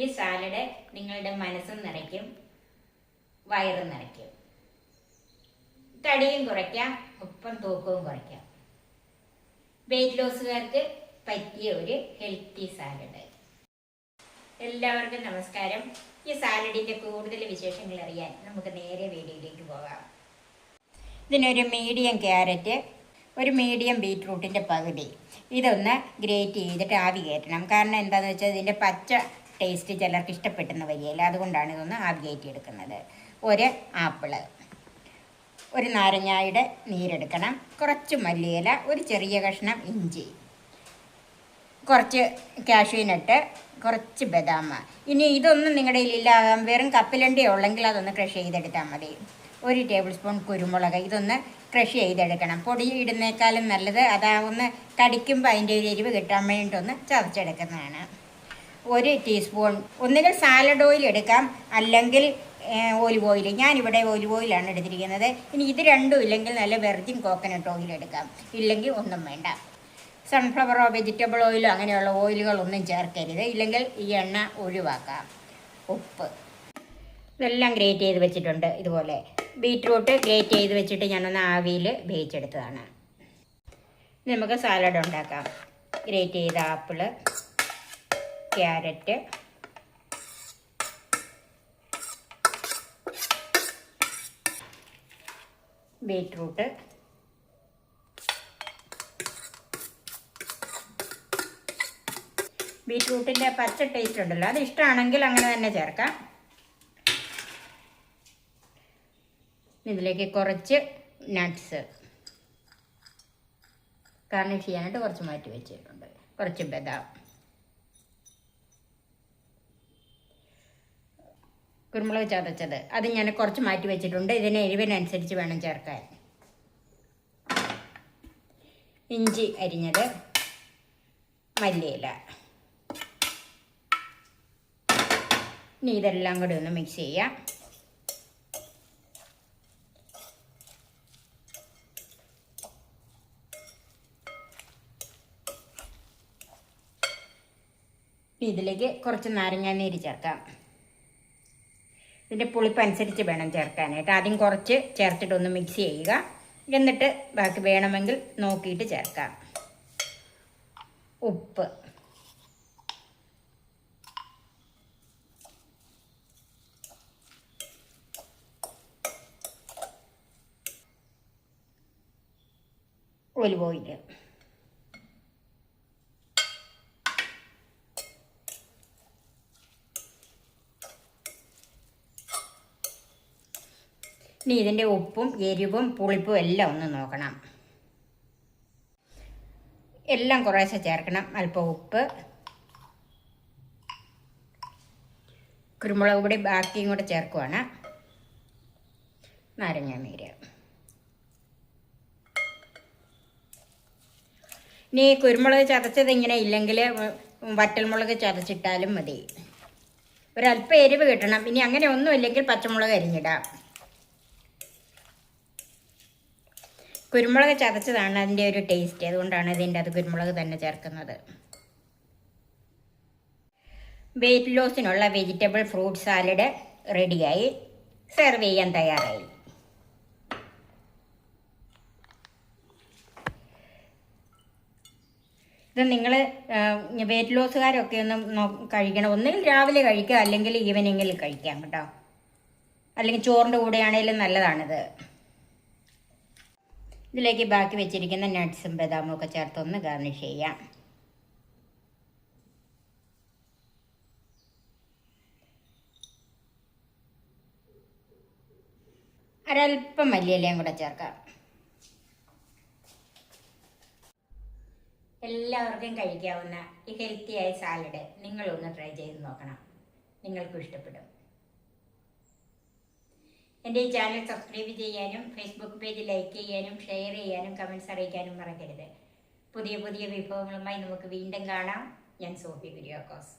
ഈ സാലഡ് നിങ്ങളുടെ മനസ്സും നിറയ്ക്കും വയറും നിറയ്ക്കും. തടിയും കുറയ്ക്കാം ഒപ്പം തൂക്കവും കുറയ്ക്കാം. വെയിറ്റ് ലോസുകാർക്ക് പറ്റിയ ഒരു ഹെൽത്തി സാലഡ് എല്ലാവർക്കും നമസ്കാരം. ഈ സാലഡിന്റെ കൂടുതൽ വിശേഷങ്ങൾ അറിയാൻ നമുക്ക് നേരെ വീഡിയോയിലേക്ക് പോകാം. ഇതിനൊരു മീഡിയം ക്യാരറ്റ് ഒരു മീഡിയം ബീറ്റ്റൂട്ടിന്റെ പകുതി. ഇതൊന്ന് ഗ്രേറ്റ് ചെയ്തിട്ട് ആവി കയറ്റണം. കാരണം എന്താണെന്ന് വെച്ചാൽ ഇതിന്റെ പച്ച ടേസ്റ്റ് ചിലർക്ക് ഇഷ്ടപ്പെട്ടെന്ന് വരികയില്ല അതുകൊണ്ടാണ് ഇതൊന്ന് ആവി കയറ്റി എടുക്കുന്നത് ഒരു ആപ്പിൾ. ഒരു നാരങ്ങായുടെ നീരെടുക്കണം. കുറച്ച് മല്ലിയില ഒരു ചെറിയ കഷ്ണം ഇഞ്ചി. കുറച്ച് കാഷ്യൂനട്ട് കുറച്ച് ബദാം. ഇനി ഇതൊന്നും നിങ്ങളുടെ കയ്യിലില്ല വെറും കപ്പിലണ്ടി ഉള്ളെങ്കിൽ അതൊന്ന് ക്രഷ് ചെയ്തെടുത്താൽ മതി. ഒരു ടേബിൾ സ്പൂൺ കുരുമുളക്. ഇതൊന്ന് ക്രഷ് ചെയ്തെടുക്കണം. പൊടി ഇടുന്നേക്കാളും നല്ലത് അതാ ഒന്ന് കടിക്കുമ്പോൾ അതിന്റെ ഒരു എരിവ് കിട്ടാൻ വേണ്ടിയിട്ടൊന്ന് ചതച്ചെടുക്കുന്നതാണ്. ഒരു ടീസ്പൂൺ ഒന്നുകിൽ സാലഡ് ഓയിൽ എടുക്കാം അല്ലെങ്കിൽ ഓലിവ് ഓയിൽ ഞാനിവിടെ ഓലിവ് ഓയിലാണ് എടുത്തിരിക്കുന്നത്. ഇനി ഇത് രണ്ടും ഇല്ലെങ്കിൽ നല്ല വെർജിൻ കോക്കനട്ട് ഓയിൽ എടുക്കാം. ഇല്ലെങ്കിൽ ഒന്നും വേണ്ട. സൺഫ്ലവറോ വെജിറ്റബിൾ ഓയിലോ അങ്ങനെയുള്ള ഓയിലുകളൊന്നും ചേർക്കരുത്. ഇല്ലെങ്കിൽ ഈ എണ്ണ ഒഴിവാക്കാം. ഉപ്പ്. ഇതെല്ലാം ഗ്രേറ്റ് ചെയ്ത് വെച്ചിട്ടുണ്ട് ഇതുപോലെ. ബീറ്റ്റൂട്ട് ഗ്രേറ്റ് ചെയ്ത് വെച്ചിട്ട് ഞാനൊന്ന് ആവിയിൽ വേവിച്ചെടുത്തതാണ്. നമുക്ക് സാലഡ് ഉണ്ടാക്കാം. ഗ്രേറ്റ് ചെയ്ത ആപ്പിൾ ക്യാരറ്റ്. ബീറ്റ്റൂട്ട്. ബീറ്റ്റൂട്ടിന്റെ പച്ച ടേസ്റ്റ് ഉണ്ടല്ലോ. അത് ഇഷ്ടമാണെങ്കിൽ അങ്ങനെ തന്നെ ചേർക്കാം. ഇതിലേക്ക് കുറച്ച് നട്ട്സ് ഗാർണിഷ് ചെയ്യാനായിട്ട് കുറച്ച് മാറ്റി വെച്ചിട്ടുണ്ട്. കുറച്ച് ബദാം. കുരുമുളക് ചതച്ചത്. അത് ഞാൻ കുറച്ച് മാറ്റി വെച്ചിട്ടുണ്ട്. ഇതിന് എരിവിനനുസരിച്ച് വേണം ചേർക്കാൻ. ഇഞ്ചി അരിഞ്ഞത് മല്ലിയില. ഇനി ഇതെല്ലാം കൂടി ഒന്ന് മിക്സ് ചെയ്യാം. ഇതിലേക്ക് കുറച്ച് നാരങ്ങാനീര് ചേർക്കാം. ഇതിന്റെ പുളിപ്പ് അനുസരിച്ച് വേണം ചേർക്കാനായിട്ട്. ആദ്യം കുറച്ച് ചേർത്തിട്ട് ഒന്ന് മിക്സ് ചെയ്യുക. എന്നിട്ട് ബാക്കി വേണമെങ്കിൽ നോക്കിയിട്ട് ചേർക്കാം. ഉപ്പ്. ഒലിവ് ഇനി ഇതിന്റെ ഉപ്പും എരിവും പുളിപ്പും എല്ലാം ഒന്ന് നോക്കണം. എല്ലാം കുറേശ്ശെ ചേർക്കണം. അല്പം ഉപ്പ്. കുരുമുളക് പൊടി ബാക്കിയും കൂടെ ചേർക്കുവാണ്. നാരങ്ങ നീര്. ഇനി കുരുമുളക് ചതച്ചത് ഇങ്ങനെ ഇല്ലെങ്കിൽ വറ്റൽമുളക് ചതച്ചിട്ടാലും മതി. ഒരല്പം എരിവ് കിട്ടണം. ഇനി അങ്ങനെ ഒന്നുമില്ലെങ്കിൽ പച്ചമുളക് അരിഞ്ഞിടാം. കുരുമുളക് ചതച്ചതാണ് അതിന്റെ ഒരു ടേസ്റ്റ് അതുകൊണ്ടാണ് ഇതിന്റെ അത് കുരുമുളക് തന്നെ ചേർക്കുന്നത്. വെയിറ്റ് ലോസിനുള്ള വെജിറ്റബിൾ ഫ്രൂട്ട് സാലഡ് റെഡിയായി സെർവ് ചെയ്യാൻ തയ്യാറായി. ഇത് നിങ്ങൾ വെയിറ്റ് ലോസുകാരൊക്കെ ഒന്ന് കഴിക്കണം. ഒന്നുകിൽ രാവിലെ കഴിക്കുക അല്ലെങ്കിൽ ഈവനിങ്ങിൽ കഴിക്കാം കേട്ടോ. അല്ലെങ്കിൽ ചോറിന്റെ കൂടെയാണെങ്കിലും നല്ലതാണിത്. ഇതിലേക്ക് ബാക്കി വെച്ചിരിക്കുന്ന നട്ട്സും ബദാമും ഒക്കെ ചേർത്തൊന്ന് ഗാർണിഷ് ചെയ്യാം. ഒരല്പം മല്ലിയിലയും കൂടെ ചേർക്കാം. എല്ലാവർക്കും കഴിക്കാവുന്ന ഈ ഹെൽത്തിയായ സാലഡ് നിങ്ങളൊന്ന് ട്രൈ ചെയ്ത് നോക്കണം. നിങ്ങൾക്കും ഇഷ്ടപ്പെടും. എന്റെ ഈ ചാനൽ സബ്സ്ക്രൈബ് ചെയ്യാനും ഫേസ്ബുക്ക് പേജ് ലൈക്ക് ചെയ്യാനും ഷെയർ ചെയ്യാനും കമൻസ് അറിയിക്കാനും മറക്കരുത്. പുതിയ പുതിയ വിഭവങ്ങളുമായി നമുക്ക് വീണ്ടും കാണാം. ഞാൻ സോഫി കുര്യാക്കോസ്